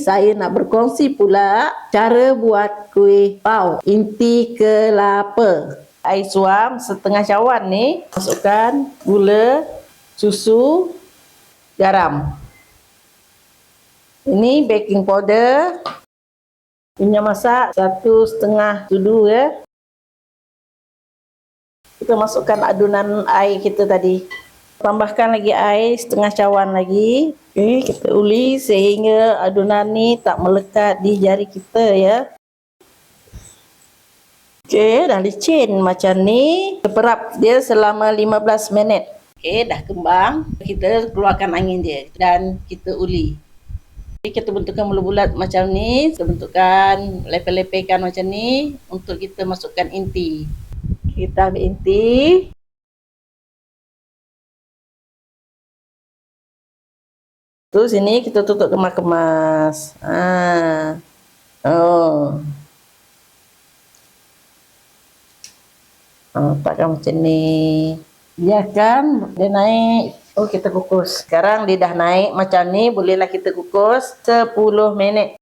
saya nak berkongsi pula cara buat kuih pau inti kelapa. Air suam setengah cawan ni masukkan gula, susu, garam. Ini baking powder, minyak masak satu setengah sudu ya. Kita masukkan adunan air kita tadi. Tambahkan lagi air setengah cawan lagi. Okey, kita uli sehingga adunan ni tak melekat di jari kita ya. Okey, dah licin macam ni. Perap dia selama 15 minit. Okey, dah kembang. Kita keluarkan angin dia dan kita uli. Jadi kita bentukkan bulat-bulat macam ni. Kita bentukkan lepeh-lepehkan macam ni untuk kita masukkan inti. Kita ambil inti. Tu sini kita tutup kemas-kemas. Ha. Oh. Ha, letakkan macam ni. Biarkan dia naik. Oh, kita kukus. Sekarang dia dah naik macam ni. Bolehlah kita kukus 10 minit.